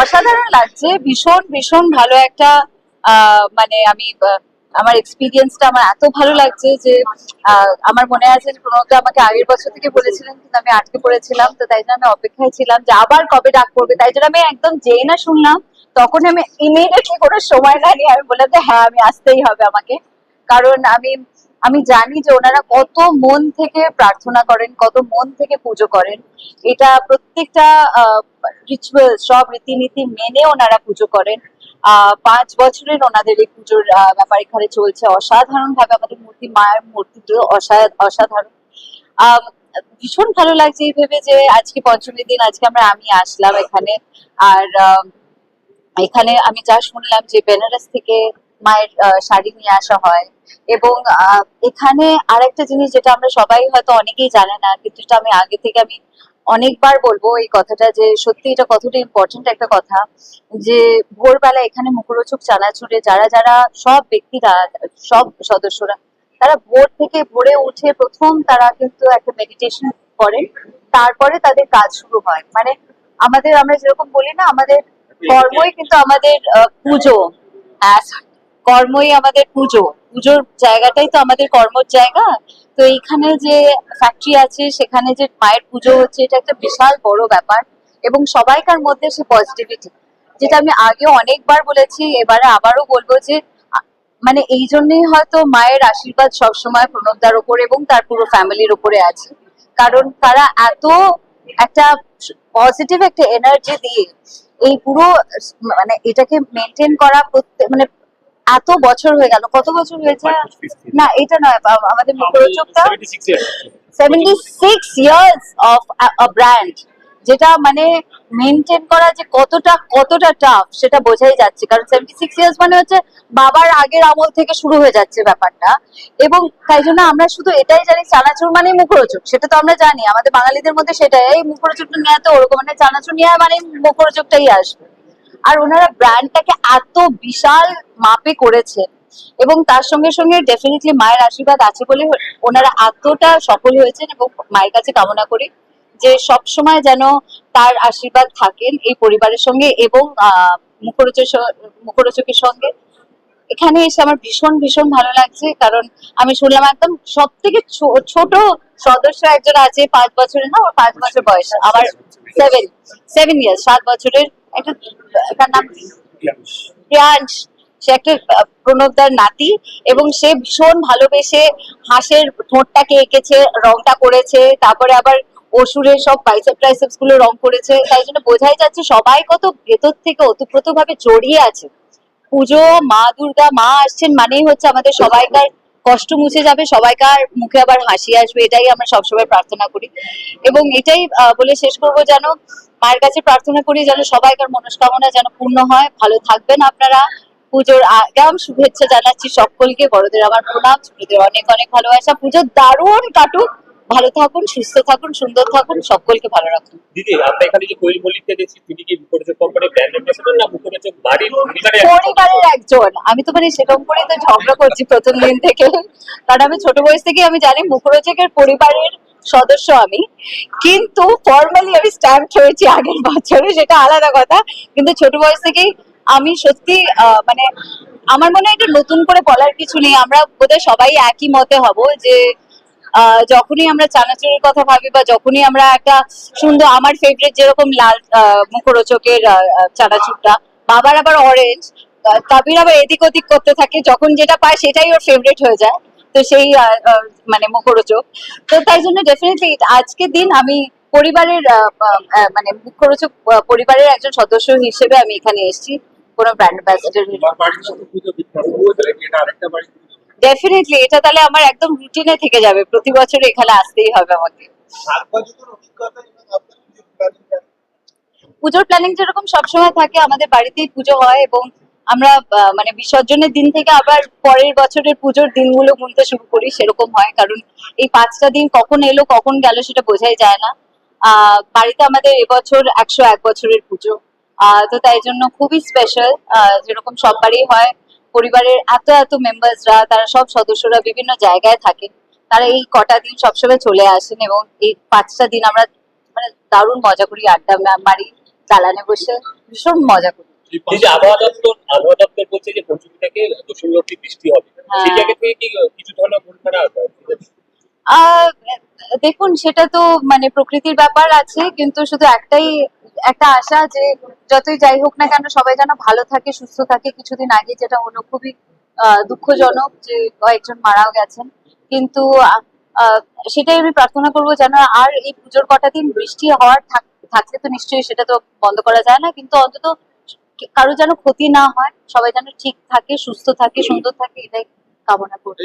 অসাধারণ লাগছে, ভীষণ ভীষণ ভালো একটা মানে আমি আমার এক্সপিরিয়েন্সটা আমার এত ভালো লাগছে যে আমার মনে আছে যে প্রণবদা আমাকে আগের বছর থেকে বলেছিলেন কিন্তু আমি আটকে পড়েছিলাম, তো তাই জন্য আমি অপেক্ষায় ছিলাম যে আবার কবে ডাক করবে তাই জন্য আমি একদম যেই না শুনলাম, তখন আমি ইমিডিয়েটলি কোনো সময় নিয়ে আমি বললাম যে হ্যাঁ আমি আসতেই হবে আমাকে। কারণ আমি আমি জানি যে ওনারা কত মন থেকে প্রার্থনা করেন, কত মন থেকে পুজো করেন। এটা প্রত্যেকটা রিচুয়াল সব রীতিনীতি মেনে ওনারা পুজো করেন। পাঁচ বছরের ওনাদের এই পুজোর ব্যাপার এখানে চলছে। অসাধারণ ভাবে আমাদের মূর্তি, মায়ের মূর্তিটা অসা- অসাধারণ। ভীষণ ভালো লাগছে এই ভেবে যে আজকে পঞ্চমীর দিন, আজকে আমরা আমি আসলাম এখানে। আর এখানে আমি যা শুনলাম যে বেনারস থেকে মায়ের শাড়ি নিয়ে আসা হয়। এবং এখানে আরেকটা জিনিস যেটা আমরা সবাই হয়তো অনেকেই জানে না কিন্তু এটা আমি আগে থেকে আমি অনেকবার বলব এই কথাটা যে সত্যি এটা কতটা ইম্পর্টেন্ট একটা কথা যে ভোরবেলা এখানে মুখরোচক চানাচুরে যারা যারা সব ব্যক্তিরা সব সদস্যরা তারা ভোর থেকে ভোরে উঠে প্রথম তারা কিন্তু একটা মেডিটেশন করেন তারপরে তাদের কাজ শুরু হয়। মানে আমাদের আমরা যেরকম বলি না আমাদের কর্মই কিন্তু আমাদের পুজো। হ্যাঁ, কর্মই আমাদের পুজো। পুজোর জায়গাটাই তো আমাদের কর্মর জায়গা। তো এইখানে যে ফ্যাক্টরি আছে, সেখানে যে মায়ের পুজো হচ্ছে, এটা একটা বিশাল বড় ব্যাপার এবং সবাইকার মধ্যে সে পজিটিভিটি যেটা আমি আগেও অনেকবার বলেছি, এবারে আবারও বলব যে মানে এই জন্যই হয়তো মায়ের আশীর্বাদ সবসময় প্রণবদার উপর এবং তার পুরো ফ্যামিলির উপরে আছে। কারণ তারা এত একটা পজিটিভ একটা এনার্জি দিয়ে এই পুরো মানে এটাকে মেনটেন করা মানে এত বছর হয়ে গেল। কত বছর হয়েছে? না এটা নয় আমাদের মুখরোচকটা seventy six years of a brand যেটা মানে মেনটেন করা যে কতটা কতটা টাফ সেটা বোঝাই যাচ্ছে। কারণ সেভেন্টি সিক্স ইয়ার্স মানে হচ্ছে বাবার আগের আমল থেকে শুরু হয়ে যাচ্ছে ব্যাপারটা। এবং তাই জন্য আমরা শুধু এটাই জানি চানাচুর মানে মুখরোচক সেটা তো আমরা জানি। আমাদের বাঙালিদের মধ্যে সেটাই এই মুখরোচকটা নিয়ে তো ওরকম মানে চানাচুর নিয়ে মানে মুখরোচকটাই আসবে। আর ওনারা ব্র্যান্ডটাকে এত বিশাল মাপে করেছেন এবং তার সঙ্গে সঙ্গে ডেফিনেটলি মায়ের আশীর্বাদ আছে বলে ওনারা এতটা সফল হয়েছেন এবং মায়ের কাছে কামনা করি যে সব সময় যেন তার আশীর্বাদ থাকেন এই পরিবারের সঙ্গে এবং মুখরোচকের সঙ্গে। এখানে এসে আমার ভীষণ ভীষণ ভালো লাগছে কারণ আমি শুনলাম একদম সব থেকে ছোট সদস্য একজন আছে পাঁচ বছরের না পাঁচ বছর বয়স আমার সেভেন সেভেন ইয়ার্স সাত বছরের একটা তার নাম প্রিয়াংশ সে একটা প্রণবদার নাতি এবং সে ভীষণ ভালোবেসে হাঁসের ঠোঁটটাকে এঁকেছে রংটা করেছে তারপরে আবার অসুরের সব বাইসেপ ট্রাইসেপসগুলো রং করেছে। তাই জন্য বোঝাই যাচ্ছে সবাই কত ভেতর থেকে ওতপ্রোত ভাবে জড়িয়ে আছে। পুজো মা দুর্গা মা আসছেন মানেই হচ্ছে আমাদের সবাইকার কষ্ট মুছে যাবে, সবাইকার মুখে আবার হাসি আসবে, এটাই আমরা সবসময় প্রার্থনা করি। এবং এটাই বলে শেষ করব যেন, মায়ের কাছে প্রার্থনা করি যেন সবাইকার মনস্কামনা যেন পূর্ণ হয়। ভালো থাকবেন আপনারা। পুজোর আগাম শুভেচ্ছা জানাচ্ছি সকলকে। বড়দের আমার প্রণাম, ছোটদের অনেক অনেক ভালোবাসা। পুজোর দারুণ কাটুক। ভালো থাকুন সুস্থ থাকুন সুন্দর থাকুন সকলকে ভালো রাখুন। দিদি আমরা এখানে যে কোয়েল মল্লিককে দেখছি তিনি কি মুখরোচক কোম্পানির ব্র্যান্ড অ্যাম্বাসেডর না মুখরোচক বাড়ির পরিবারের একজন? পরিবারের একজন। আমি তো মানে সেরকম করে তো ঝগড়া করছি প্রথম দিন থেকে। কারণ আমি ছোট বয়স থেকে আমি জানি মুখরোচকের পরিবারের সদস্য আমি। কিন্তু ফর্মালি আমি স্ট্যাম্প হয়েছি আগের বছরে সেটা আলাদা কথা। কিন্তু ছোট বয়স থেকেই আমি সত্যি আহ, মানে আমার মনে হয় এটা নতুন করে বলার কিছু নেই। আমরা বোধহয় সবাই একই মতে হব যে যখনই আমরা চানাচুরের কথা ভাবি বা যখনই আমরা একটা সুন্দর, আমার ফেভারিট যেরকম লাল মুখরোচকের চানাচুরটা, বাবার আবার অরেঞ্জ তাবির আবার এদিক ওদিক করতে থাকে, যখন যেটা পায় সেটাই ওর ফেভারিট হয়ে যায়। তো সেই মানে মুখরোচক। তো তাই জন্য ডেফিনেটলি আজকের দিন আমি পরিবারের মানে মুখরোচক পরিবারের একজন সদস্য হিসেবে আমি এখানে এসেছি, কোনো ব্র্যান্ড অ্যাম্বাসেডার ডেফিনেটলি এটা তাহলে আমার একদম রুটিনে থেকে যাবে। প্রতি বছর এখানে আসতেই হবে আমাকে। পুজোর প্ল্যানিং যেরকম সবসময় থাকে আমাদের বাড়িতেই পুজো হয় এবং আমরা মানে বিসর্জনের দিন থেকে আবার পরের বছরের পুজোর দিনগুলো গুনতে শুরু করি সেরকম হয়। কারণ এই পাঁচটা দিন কখন এলো কখন গেল সেটা বোঝাই যায় না। আহ বাড়িতে আমাদের এবছর একশো এক বছরের পুজো। আহ তো তাই জন্য খুবই স্পেশাল যেরকম সব বাড়ি হয় পরিবারের এত এত মেম্বার্সরা তারা সব সদস্যরা বিভিন্ন জায়গায় থাকেন তারা এই কটা দিন সবসময় চলে আসেন এবং এই পাঁচটা দিন আমরা মানে দারুণ মজা করি আড্ডা মারি দালানে বসে ভীষণ মজা করি। এই যে আবহাওয়া দপ্তর আবহাওয়া দপ্তর বলছে যে পঞ্চমী থেকে দশমী অব্দি বৃষ্টি হবে। হ্যাঁ। সেই জায়গা থেকে কি কিছু ধরনের মন খারাপ দেখুন সেটা তো মানে প্রকৃতির ব্যাপার আছে কিন্তু শুধু একটাই একটা আশা যে যতই যাই হোক না কেন সবাই যেন ভালো থাকে, সুস্থ থাকে। কিছুদিন আগে যেটা হলো খুবই দুঃখজনক যে কয়েকজন মারাও গেছেন। কিন্তু সেটাই আমি প্রার্থনা করব যেন আর এই পুজোর কটা দিন বৃষ্টি হওয়ার থাক- থাকলে তো নিশ্চয়ই সেটা তো বন্ধ করা যায় না। কিন্তু অন্তত কারও যেন ক্ষতি না হয়, সবাই যেন ঠিক থাকে, সুস্থ থাকে, সুন্দর থাকে, এটাই কামনা করি